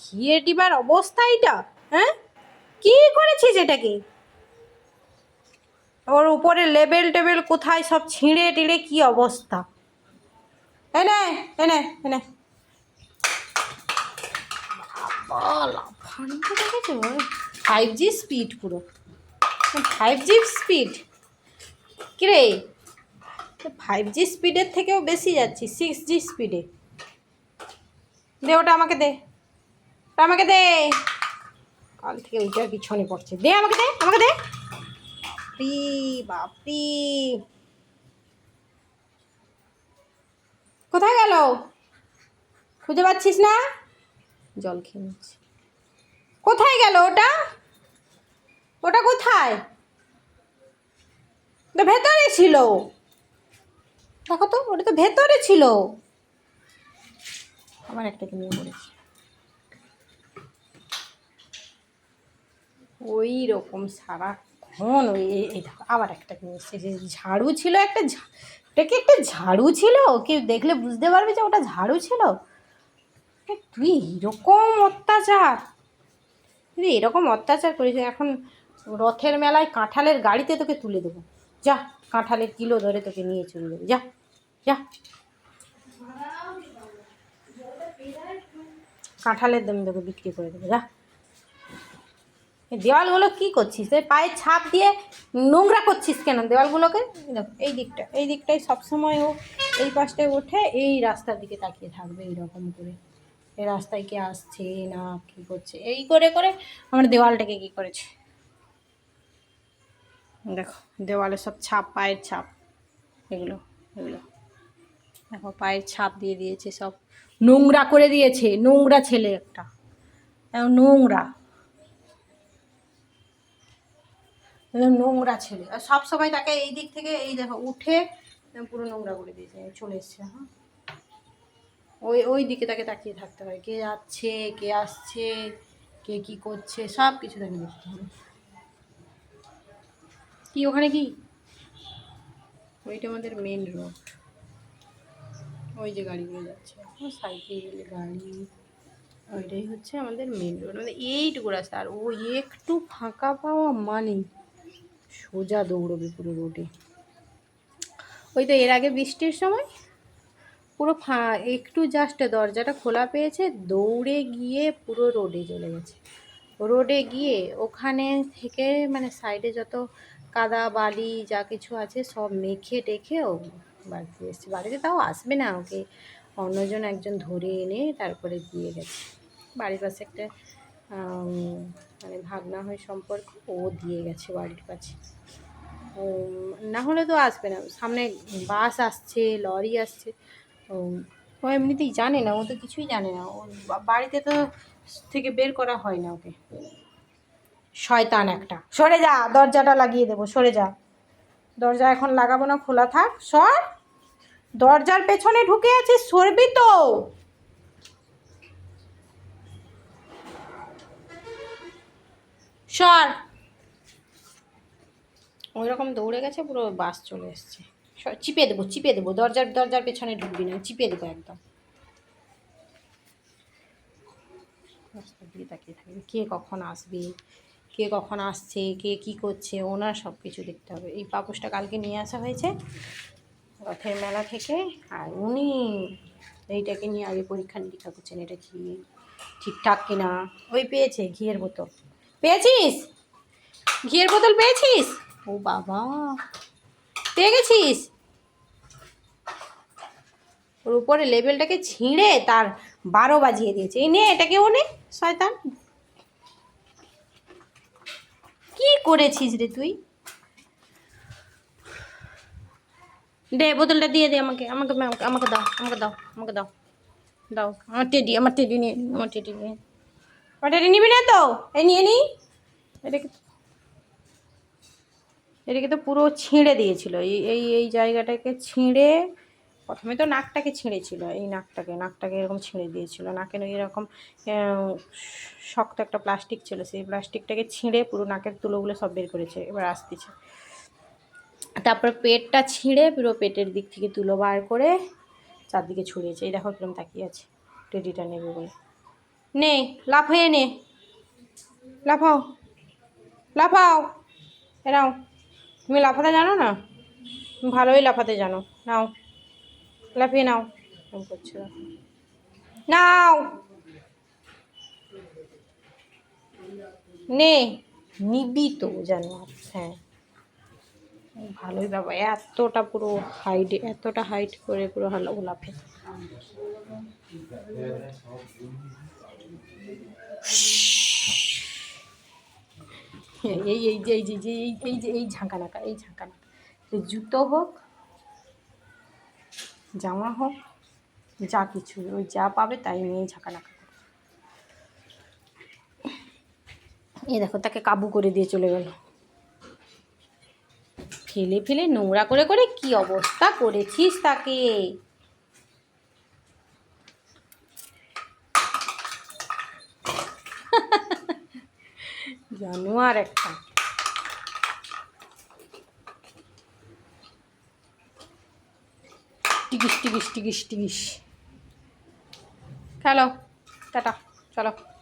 ঘিয়ে ডিবার অবস্থা এটা হ্যাঁ? কি করেছিস এটাকে? ওর উপরে লেবেল টেবেল কোথায় সব ছিঁড়ে টিড়ে কি অবস্থা? এনে এনে এনে ফাইভ জি স্পিড পুরো। ফাইভ জি স্পিড কিরে? ফাইভ জি স্পিডের থেকেও বেশি যাচ্ছি সিক্স জি স্পিডে দে, ওটা আমাকে দে। আমাকে দে। কাল থেকে ওইটার পিছনে পড়ছে। দে আমাকে দে আমাকে দে। বাপরি বাপরি। কোথায় গেল? খুঁজে পাচ্ছিস না? জল খেয়ে নিচ্ছি। কোথায় গেল ওটা? ওটা কোথায়? তো ভেতরে ছিল। দেখো তো, ওটা তো ভেতরে ছিল। আমার একটাকে নিয়ে পড়েছি। ওই রকম সারাক্ষণ ওই এই- দেখো, আবার একটা যে ঝাড়ু ছিল একটা ওটা কি একটা ঝাড়ু ছিল? কেউ দেখলে বুঝতে পারবে যে ওটা ঝাড়ু ছিল? তুই এরকম অত্যাচার। তুই এরকম অত্যাচার করিস, এখন রথের মেলায় কাঁঠালের গাড়িতে তোকে তুলে দেবো। যা, কাঁঠালের কিলো ধরে তোকে নিয়ে চলে যাবে। যা যা। কাঁঠালের দাম তোকে বিক্রি করে দেবো। যা। দেওয়ালগুলো কী করছিস? এই পায়ের ছাপ দিয়ে নোংরা করছিস কেন দেওয়ালগুলোকে? দেখো, এই দিকটা, এই দিকটায় সবসময় ও এই পাশটায় ওঠে, এই রাস্তার দিকে তাকিয়ে থাকবে এইরকম করে। এই রাস্তায় কে আসছে, না, কী করছে? এই করে করে আমার দেওয়ালটাকে কী করেছে? দেখো, দেওয়ালে সব ছাপ, পায়ের ছাপ, এগুলো এগুলো। দেখো, পায়ের ছাপ দিয়ে দিয়েছে, সব নোংরা করে দিয়েছে, নোংরা ছেলে একটা। নোংরা একদম নোংরা ছেলে। আর সব সময় তাকে এই দিক থেকে এই দেখো, উঠে পুরো নোংরা করে দিয়েছে, চলে এসছে হ্যাঁ। ওই ওই দিকে তাকে তাকিয়ে থাকতে হয়, কে যাচ্ছে, কে আসছে, কে কি করছে, সব কিছু তাকে দেখতে হবে কি ওখানে কি? ওইটা আমাদের মেন রোড ওই যে গাড়িগুলো যাচ্ছে সাইকেল গাড়ি। ওইটাই হচ্ছে আমাদের মেন রোড মানে এইটুকু রাস্তা, আর ও একটু ফাঁকা পাওয়া মানে সোজা দৌড়বে পুরো রোডে। ওই তো এর আগে বৃষ্টির সময় পুরো ফা, একটু জাস্ট দরজাটা খোলা পেয়েছে, দৌড়ে গিয়ে পুরো রোডে চলে গেছে। রোডে গিয়ে ওখানে থেকে মানে সাইডে যত কাদা, বালি যা কিছু আছে সব মেখে টেখে ও বাড়িতে এসছে। বাড়িতে তাও আসবে না, ওকে অন্যজন একজন ধরে এনে তারপরে দিয়ে গেছে। বাড়ির পাশে একটা মানে ভাগনা হয় সম্পর্ক, ও দিয়ে গেছে বাড়ির কাছে। ও না হলে তো আসবে না। সামনে বাস আসছে, লরি আসছে ও এমনিতেই জানে না, ও তো কিছুই জানে না। ও বাড়িতে তো থেকে বের করা হয় না ওকে। শয়তান একটা। সরে যা, দরজাটা লাগিয়ে দেবো, সরে যা। দরজা এখন লাগাবো না, খোলা থাক, সর। দরজার পেছনে ঢুকে আছিস, সরবি তো। সর ওই রকম দৌড়ে গেছে, পুরো বাস চলে এসছে। চিপে দেবো চিপে দেবো, দরজার দরজার পেছনে ঢুকবি না, চিপে দেবো একদম। কে কখন আসবে, কে কখন আসছে, কে কি করছে, ওনার সব কিছু দেখতে হবে। এই পাপোশটা কালকে নিয়ে আসা হয়েছে, রথের মেলা থেকে, আর উনি এইটাকে নিয়ে আগে পরীক্ষা নিরীক্ষা করছেন, এটা কি ঠিকঠাক কিনা। ওই পেয়েছে ঘিয়ের বোতল। পেয়েছিস? ঘিয়ের বোতল পেয়েছিস? ও বাবা। পেয়ে গেছিস? ওর উপরে লেবেলটাকে ছিঁড়ে তার বারো বাজিয়ে দিয়েছে। এই নে, এটাকে ও নে, শয়তান। কি করেছিস রে তুই? দে, বোতলটা দিয়ে দে আমাকে। আমাকে, আমাকে- দাও, আমাকে দাও আমাকে দাও। দাও, আমার টেডি আমার টেডি নিয়ে, আমার টেডি নিয়ে। আমার টেডি নিবি না তো? এই নিয়ে নি। এটাকে এটাকে তো পুরো ছিঁড়ে দিয়েছিল। এই এই এই জায়গাটাকে ছিঁড়ে প্রথমে তো নাকটাকে ছিঁড়েছিল। এই নাকটাকে নাকটাকে এরকম ছিঁড়ে দিয়েছিল। নাকের এরকম শক্ত একটা প্লাস্টিক ছিল। সেই প্লাস্টিকটাকে ছিঁড়ে পুরো নাকের তুলোগুলো সব বের করেছে। এবার আসতেছে। তারপর পেটটা ছিঁড়ে পুরো পেটের দিক থেকে তুলো বার করে চারদিকে ছড়িয়েছে। এই দেখো কিরম তাকিয়ে আছে। টেডিটা নেবে বলে। নে, লাফিয়ে নে। লাফাও। লাফাও। এ নাও। তুমি লাফাতে জানো না? তুমি ভালোই লাফাতে জানো। নাও। লাফিয়ে নাও। করছ নাও। নে। নিবি তো জানো। হ্যাঁ। ভালোই বাবা। এতটা পুরো হাইট এতটা হাইট করে পুরো হালো লাফে। এই এই যে এই যে যে এই এই যে এই ঝাঁকা নাকা, এই ঝাঁকা নাকা। যে জুতো হোক, জামা হোক, যা কিছু, ওই যা পাবে তাই নিয়ে ঝাঁকা নাকা করে। এই দেখো, তাকে কাবু করে দিয়ে চলে গেল। ফেলে ফেলে নোংরা করে করে কি অবস্থা করেছিস তাকে? জানোয়ার একটা। টিকিস টিকিস টিকিস টিকিস। খেলো টাটা চলো।